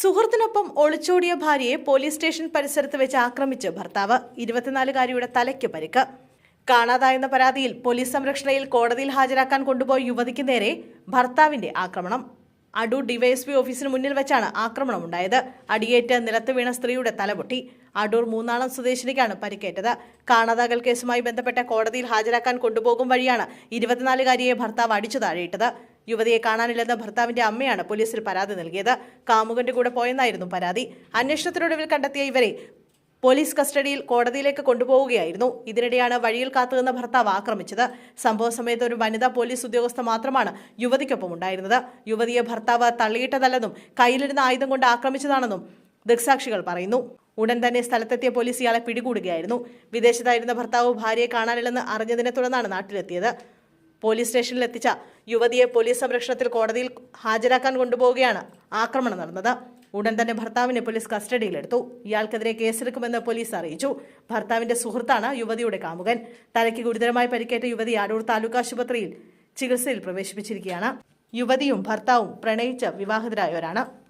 സുഹൃത്തിനൊപ്പം ഒളിച്ചോടിയ ഭാര്യയെ police station പരിസരത്ത് വെച്ച് ആക്രമിച്ച് ഭർത്താവ് ഇരുപത്തിനാലുകാരിയുടെ തലയ്ക്ക് പരിക്ക്. കാണാതായെന്ന പരാതിയിൽ പോലീസ് സംരക്ഷണയിൽ കോടതിയിൽ ഹാജരാക്കാൻ കൊണ്ടുപോയ യുവതിക്ക് നേരെ ഭർത്താവിന്റെ ആക്രമണം. അടൂർ ഡിവൈഎസ്പി ഓഫീസിന് മുന്നിൽ വെച്ചാണ് ആക്രമണം ആക്രമണമുണ്ടായത്. അടിയേറ്റ് നിലത്ത് വീണ സ്ത്രീയുടെ തലപൊട്ടി. അടൂർ മൂന്നാളം സ്വദേശിനിക്കാണ് പരിക്കേറ്റത്. കാണാതാകൽ കേസുമായി ബന്ധപ്പെട്ട കോടതിയിൽ ഹാജരാക്കാൻ കൊണ്ടുപോകും വഴിയാണ് ഇരുപത്തിനാലുകാരിയെ ഭർത്താവ് അടിച്ചു താഴെയിട്ടത്. യുവതിയെ കാണാനില്ലെന്ന ഭർത്താവിന്റെ അമ്മയാണ് പോലീസിൽ പരാതി നൽകിയത്. കാമുകന്റെ കൂടെ പോയെന്നായിരുന്നു പരാതി. അന്വേഷണത്തിനൊടുവിൽ കണ്ടെത്തിയ ഇവരെ പോലീസ് കസ്റ്റഡിയിൽ കോടതിയിലേക്ക് കൊണ്ടുപോവുകയായിരുന്നു. ഇതിനിടെയാണ് വഴിയിൽ കാത്തുനിന്ന ഭർത്താവ് ആക്രമിച്ചത്. സംഭവ സമയത്ത് ഒരു വനിതാ പോലീസ് ഉദ്യോഗസ്ഥ മാത്രമാണ് യുവതിക്കൊപ്പം ഉണ്ടായിരുന്നത്. യുവതിയെ ഭർത്താവ് തള്ളിയിട്ടതല്ലെന്നും കയ്യിലിരുന്ന ആയുധം കൊണ്ട് ആക്രമിച്ചതാണെന്നും ദൃക്സാക്ഷികൾ പറയുന്നു. ഉടൻ തന്നെ സ്ഥലത്തെത്തിയ പോലീസ് ഇയാളെ പിടികൂടുകയായിരുന്നു. വിദേശത്തായിരുന്ന ഭർത്താവ് ഭാര്യയെ കാണാനില്ലെന്ന് അറിഞ്ഞതിനെ തുടർന്നാണ് നാട്ടിലെത്തിയത്. പോലീസ് സ്റ്റേഷനിൽ എത്തിച്ച യുവതിയെ പോലീസ് സംരക്ഷണത്തിൽ കോടതിയിൽ ഹാജരാക്കാൻ കൊണ്ടുപോവുകയാണ് ആക്രമണം നടന്നത്. ഉടൻ തന്നെ ഭർത്താവിനെ പോലീസ് കസ്റ്റഡിയിലെടുത്തു. ഇയാൾക്കെതിരെ കേസെടുക്കുമെന്ന് പോലീസ് അറിയിച്ചു. ഭർത്താവിന്റെ സുഹൃത്താണ് യുവതിയുടെ കാമുകൻ. തലയ്ക്ക് ഗുരുതരമായി പരിക്കേറ്റ യുവതി അടൂർ താലൂക്ക് ആശുപത്രിയിൽ ചികിത്സയിൽ പ്രവേശിപ്പിച്ചിരിക്കുകയാണ്. യുവതിയും ഭർത്താവും പ്രണയിച്ച് വിവാഹിതരായവരാണ്.